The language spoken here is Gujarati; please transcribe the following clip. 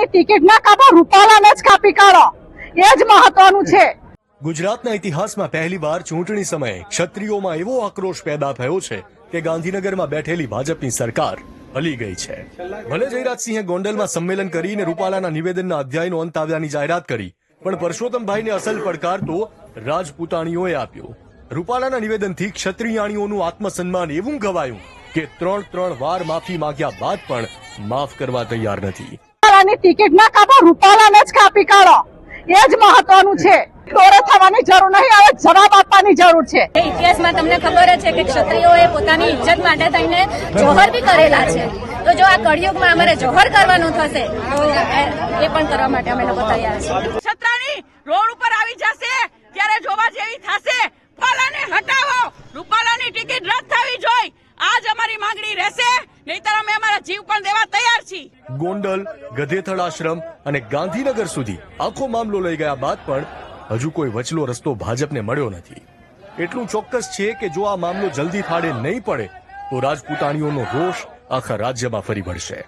રૂપાલાની ટિકિટ ના કાપો, રૂપાલાને જ કાપી કાઢો. એ જ મહત્વનું છે. ગુજરાતના ઇતિહાસમાં પહેલીવાર ચૂંટણી સમયે ક્ષત્રિયોમાં એવો આક્રોશ પેદા થયો છે કે ગાંધીનગરમાં બેઠેલી ભાજપની સરકાર હલી ગઈ છે. ભલે જયરાજસિંહે ગોંડલમાં સંમેલન કરીને રૂપાલાના નિવેદનના અધ્યાયનો અંત આવ્યાની જાહેરાત કરી, પણ પરસોત્તમભાઈને અસલ પડકાર તો રાજપૂતાણીઓએ આપ્યો. રૂપાલાના નિવેદનથી ક્ષત્રિયાણીઓનું આત્મસન્માન એવું ગવાયું કે ત્રણ ત્રણ વાર માફી માંગ્યા બાદ પણ માફ કરવા તૈયાર નથી. રૂપાલાની ટિકિટ ના કાપો રૂપાલાને જ કાપી કાઢો. એ જ મહત્વનું છે. દોરે થવાની જરૂર નહીં હવે જવાબ આપવાની જરૂર છે. ઇતિહાસમાં તમને ખબર જ છે કે ક્ષત્રિયોએ પોતાની ઇજ્જત માટે થઈને જોહર બી કરેલા છે. તો જો આ કળિયુગમાં અમારે જોહર કરવાનું થશે તો એ પણ કરવા માટે અમે લોકો તૈયાર છીએ છત્રાની રોડ ઉપર આવી જશે ત્યારે જોવા જેવી થશે. ફલાને હટાવો. રૂપાલાની ટિકિટ રદ થવી જોઈ. આજ અમારી માંગણી રહેશે. નહીતર ગોંડલ, ગધેથળ આશ્રમ અને ગાંધીનગર સુધી આખો મામલો લઈ ગયા બાદ પણ હજુ કોઈ વચલો રસ્તો ભાજપને મળ્યો નથી. એટલું ચોક્કસ છે કે જો આ મામલો જલ્દી ફાડે નહીં પડે, તો રાજપૂતાણીઓનો રોષ આખા રાજ્યમાં ફરી વળશે.